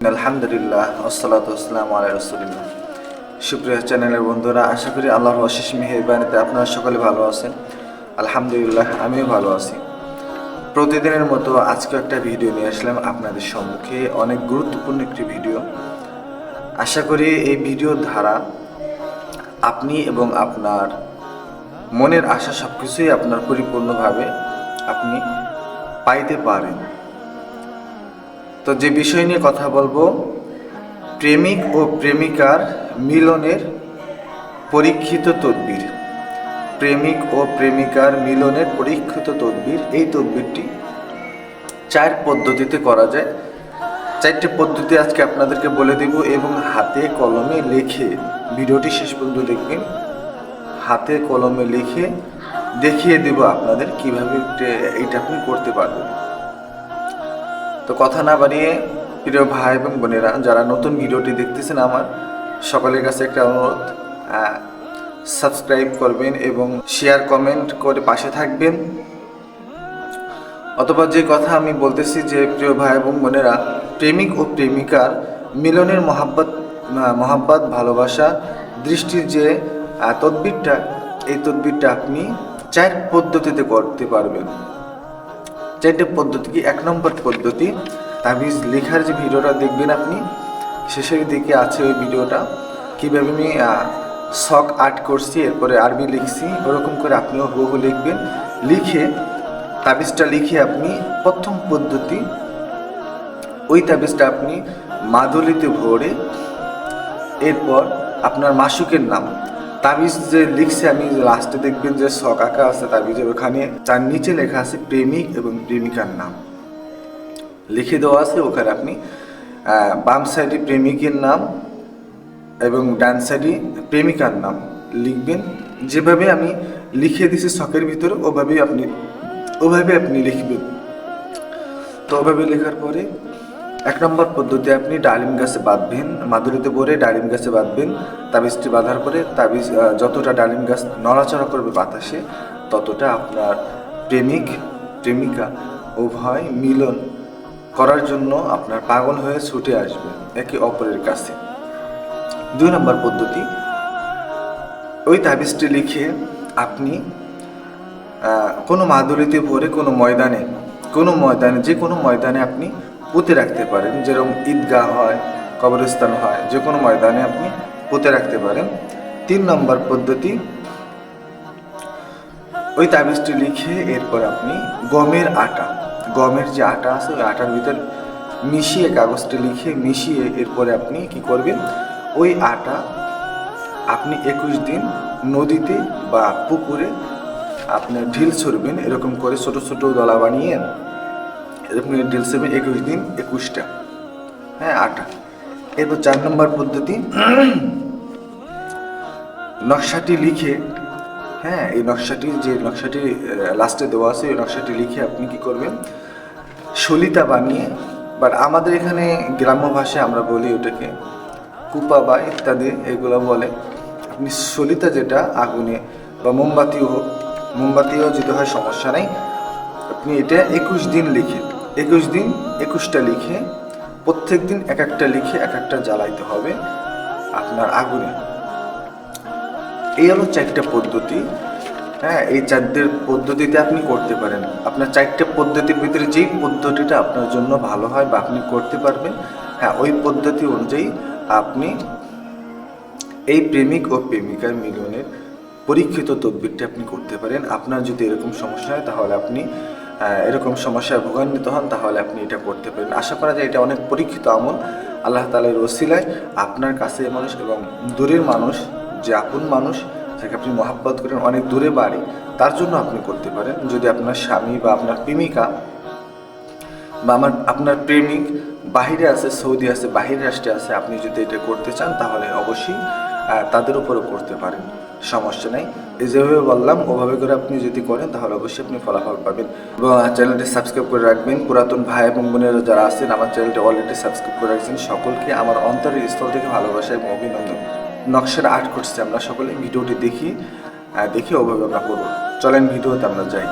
আলহামদুলিল্লাহ আসসালাতু আসসালামু আলা রাসূলিল্লাহ। সুপ্রিয় চ্যানেলের বন্ধুরা, আশা করি আল্লাহর অশেষ আপনারা সকলে ভালো আছেন। আলহামদুলিল্লাহ, আমিও ভালো আছি। প্রতিদিনের মতো আজকে একটা ভিডিও নিয়ে আসলাম আপনাদের সম্মুখে, অনেক গুরুত্বপূর্ণ একটি ভিডিও। আশা করি এই ভিডিওর ধারা আপনি এবং আপনার মনের আশা সব কিছুই আপনার পরিপূর্ণভাবে আপনি পাইতে পারেন। তো যে বিষয় নিয়ে কথা বলব, প্রেমিক ও প্রেমিকার মিলনের পরীক্ষিত তদবির। প্রেমিক ও প্রেমিকার মিলনের পরীক্ষিত তদবির, এই তদবিরটি চার পদ্ধতিতে করা যায়। চারটি পদ্ধতি আজকে আপনাদেরকে বলে দেব এবং হাতে কলমে লিখে ভিডিওটি শেষ পর্যন্ত দেখবেন। হাতে কলমে লিখে দেখিয়ে দেব আপনাদের কীভাবে এটা- আপনি করতে পারবেন। তো কথা না বাড়িয়ে প্রিয় ভাই এবং বোনেরা, যারা নতুন ভিডিওটি দেখতেছেন আমার, সকলের কাছে একটা অনুরোধ সাবস্ক্রাইব করবেন এবং শেয়ার কমেন্ট করে পাশে থাকবেন। অথবা যে কথা আমি বলতেছি যে প্রিয় ভাই এবং বোনেরা, প্রেমিক ও প্রেমিকার মিলনের মহাব্বত মহাব্বত, ভালোবাসা, দৃষ্টির যে তদবিরটা, এই তদবিরটা আপনি চার পদ্ধতিতে করতে পারবেন। চারটে পদ্ধতি কি? এক নম্বর পদ্ধতি তাবিজ লেখার যে ভিডিওটা দেখবেন আপনি, শেষের দিকে আছে ওই ভিডিওটা। কীভাবে আমি শখ আর্ট করছি, এরপরে আরবি লিখছি, ওরকম করে আপনিও হুবহু লিখবেন। লিখে, তাবিজটা লিখে আপনি, প্রথম পদ্ধতি, ওই তাবিজটা আপনি মাদুলিতে ভরে, এরপর আপনার মাসুকের নাম। তাবিজ যে লিখছে, আমি লাস্টে দেখবেন যে শখ আঁকা আছে তাবিজের ওখানে তার নিচে লেখা আছে প্রেমিক এবং প্রেমিকার নাম। লিখে দেওয়া আছে ওখানে আপনি বাম সাইডে প্রেমিকের নাম এবং ডান সাইডে প্রেমিকার নাম লিখবেন। যেভাবে আমি লিখে দিছি শখের ভিতরে, ওভাবেই আপনি, ওভাবে আপনি লিখবেন। তো ওভাবে লেখার পরে এক নম্বর পদ্ধতি আপনি ডালিম গাছে বাঁধবেন, মাদুরিতে ভরে ডালিম গাছে বাঁধবেন, তাবিজটি বাঁধার পরে তাবিজ যতটা ডালিম গাছ নড়াচড়া করবে বাতাসে, ততটা আপনার প্রেমিক, প্রেমিকা উভয় মিলন করার জন্য আপনার পাগল হয়ে ছুটে আসবে একে অপরের কাছে। দুই নম্বর পদ্ধতি, ওই তাবিজটি লিখে আপনি কোনো মাদুরিতে ভরে কোনো ময়দানে কোনো ময়দানে, যে কোনো ময়দানে আপনি পুঁতে রাখতে পারেন, যেরকম ঈদগাহ হয়, কবরস্থান হয় যে কোনো ময়দানে আপনি পুঁতে রাখতে পারেন। তিন নম্বর পদ্ধতি, ওই তাবিজটি লিখে এরপর আপনি গমের আটা, গমের যে আটা আছে, ওই আটার ভিতর মিশিয়ে কাগজটি লিখে মিশিয়ে এরপরে আপনি কি করবেন? ওই আটা আপনি একুশ দিন নদীতে বা পুকুরে আপনার ঢিল ছড়বেন, এরকম করে ছোট ছোট দলা বানিয়ে এরকম ঢিল ছড়বেন একুশ দিন, একুশটা। হ্যাঁ আটা এরপর চার নম্বর পদ্ধতি, নকশাটি লিখে হ্যাঁ এই নকশাটি যে নকশাটি লাস্টে দেওয়া আছে, এই নকশাটি লিখে আপনি কি করবেন? সলিতা বানিয়ে বাট আমাদের এখানে গ্রাম্য ভাষায় আমরা বলি ওটাকে কুপা বা ইত্যাদি, এগুলো বলে। আপনি সলিতা যেটা, আগুনে বা মোমবাতিও মোমবাতিও যদি হয় সমস্যা নেই। আপনি এটা একুশ দিন লিখে একুশ দিন একুশটা লিখে, প্রত্যেক দিন এক একটা লিখে এক একটা জ্বালাইতে হবে আপনার আগুনে। এই হলো চারটা পদ্ধতি। হ্যাঁ এই চারদের পদ্ধতিতে আপনি করতে পারেন। আপনার চারটে পদ্ধতির ভিতরে যেই পদ্ধতিটা আপনার জন্য ভালো হয় বা আপনি করতে পারবেন হ্যাঁ ওই পদ্ধতি অনুযায়ী আপনি এই প্রেমিক ও প্রেমিকার মিলনের পরীক্ষিত তদবিরটা আপনি করতে পারেন। আপনার যদি এরকম সমস্যা হয়, তাহলে আপনি এরকম সমস্যায় ভোগান্বিত হন, তাহলে আপনি এটা করতে পারেন। আশা করা যায় এটা অনেক পরীক্ষিত আমল। আল্লাহ তালের ওসিলায় আপনার কাছে মানুষ এবং দূরের মানুষ, যে আপন মানুষ, যাকে আপনি মহাব্বত করেন, অনেক দূরে বাড়ি, তার জন্য আপনি করতে পারেন। যদি আপনার স্বামী বা আপনার প্রেমিকা বা আমার, আপনার প্রেমিক বাহিরে আছে, সৌদি আছে, বাহির রাষ্ট্রে আছে, আপনি যদি এটা করতে চান, তাহলে অবশ্যই তাদের উপরও করতে পারেন। সমস্যা নেই। যেভাবে বললাম, ওভাবে করে আপনি যদি করেন, তাহলে অবশ্যই আপনি ফলাফল পাবেন। এবং চ্যানেলটি সাবস্ক্রাইব করে রাখবেন। পুরাতন ভাই এবং বোনেরা যারা আছেন, আমার চ্যানেলটি অলরেডি সাবস্ক্রাইব করে রাখছেন। সকলকে আমার অন্তরের স্থল থেকে ভালোবাসা এবং অভিনন্দন। নকশার আর্ট করছি আমরা সকলে। ভিডিওটি দেখি দেখি ওভাবে আমরা করব। চলেন, ভিডিওতে আমরা যাই।